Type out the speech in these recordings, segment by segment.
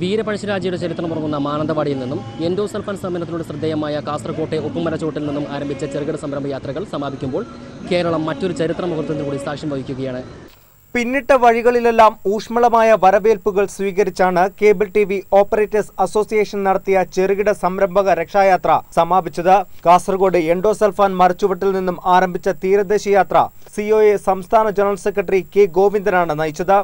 വീരപഴശ്ശിരാജയുടെ ചരിത്രം ഉറങ്ങുന്ന മാനന്തവാടിയിൽ നിന്നും എൻഡോസൾഫാൻ സമ്മേളനത്തിലൂടെ ശ്രദ്ധേയമായ കാസർകോട്ടെ ഉപ്പുമരച്ചോട്ടിൽ നിന്നും ആരംഭിച്ച ചെറുകിട സംരംഭ യാത്രകൾ സമാപിക്കുമ്പോൾ കേരളം മറ്റൊരു ചരിത്ര മുഹൂർത്തത്തിന് കൂടി സാക്ഷ്യം വഹിക്കുകയാണ്. പിന്നിട്ട വഴികളിലെല്ലാം ഊഷ്മളമായ വരവേൽപ്പുകൾ സ്വീകരിച്ചാണ് cable T V operators association നടത്തിയ ചെറുകിട സംരംഭക രക്ഷായാത്ര സമാപിച്ചത്. കാസർഗോഡ് എൻഡോസൽഫാൻ മരച്ചുവട്ടിൽ നിന്നും ആരംഭിച്ച തീരദേശ യാത്ര സിഒഎ സംസ്ഥാന ജനറൽ സെക്രട്ടറി കെ ഗോവിന്ദനാണ് നയിച്ചത്.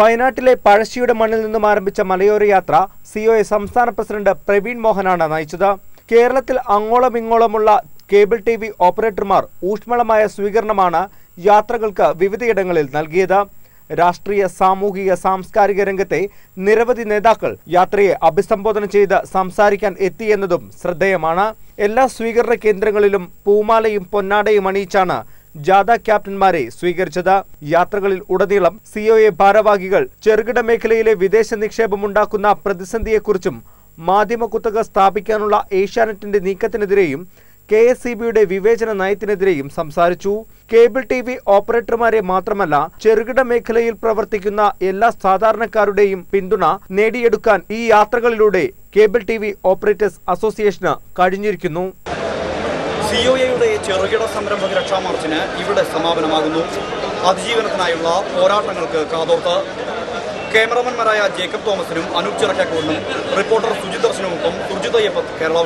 വയനാട്ടിലെ പഴശ്ശിയുടെ മണ്ണിൽ നിന്നും ആരംഭിച്ച മലയോര യാത്ര സിഒഎ സംസ്ഥാന പ്രസിഡന്റ് പ്രവീൺ മോഹനാണ് നയിച്ചത്. കേരളത്തിൽ അങ്ങോളമിങ്ങോളമുള്ള കേബിൾ ടി ഓപ്പറേറ്റർമാർ ഊഷ്മളമായ സ്വീകരണമാണ് യാത്രകൾക്ക് വിവിധയിടങ്ങളിൽ നൽകിയത്. രാഷ്ട്രീയ സാമൂഹിക സാംസ്കാരിക രംഗത്തെ നിരവധി നേതാക്കൾ യാത്രയെ അഭിസംബോധന ചെയ്ത് സംസാരിക്കാൻ എത്തിയെന്നതും ശ്രദ്ധേയമാണ്. എല്ലാ സ്വീകരണ കേന്ദ്രങ്ങളിലും പൂമാലയും പൊന്നാടയും അണിയിച്ചാണ് ജാഥ ക്യാപ്റ്റന്മാരെ സ്വീകരിച്ചത്. യാത്രകളിൽ ഉടനീളം സിഒഎ ഭാരവാഹികൾ ചെറുകിട മേഖലയിലെ വിദേശ നിക്ഷേപമുണ്ടാക്കുന്ന പ്രതിസന്ധിയെക്കുറിച്ചും മാധ്യമ കുത്തക സ്ഥാപിക്കാനുള്ള ഏഷ്യാനെറ്റിന്റെ നീക്കത്തിനെതിരെയും കെ എസ് സി ബിയുടെ വിവേചന നയത്തിനെതിരെയും സംസാരിച്ചു. കേബിൾ ടി വി ഓപ്പറേറ്റർമാരെ മാത്രമല്ല ചെറുകിട മേഖലയിൽ പ്രവർത്തിക്കുന്ന എല്ലാ സാധാരണക്കാരുടെയും പിന്തുണ നേടിയെടുക്കാൻ ഈ യാത്രകളിലൂടെ കേബിൾ ടി വി ഓപ്പറേറ്റേഴ്സ് അസോസിയേഷന് കഴിഞ്ഞിരിക്കുന്നു. സിഒഎയുടെ ചെറുകിട സംരംഭക രക്ഷാ മാർച്ചിന് ഇവിടെ സമാപനമാകുന്നു. അതിജീവനത്തിനായുള്ള പോരാട്ടങ്ങൾക്ക് കാതോർത്ത്. ക്യാമറമാൻമാരായ ജേക്കബ് തോമസിനും അനൂപ് ചിറക്കാക്കൂറിനും റിപ്പോർട്ടർ സുജിത് ദർശനവുമൊപ്പം അയ്യപ്പത്ത് കേരള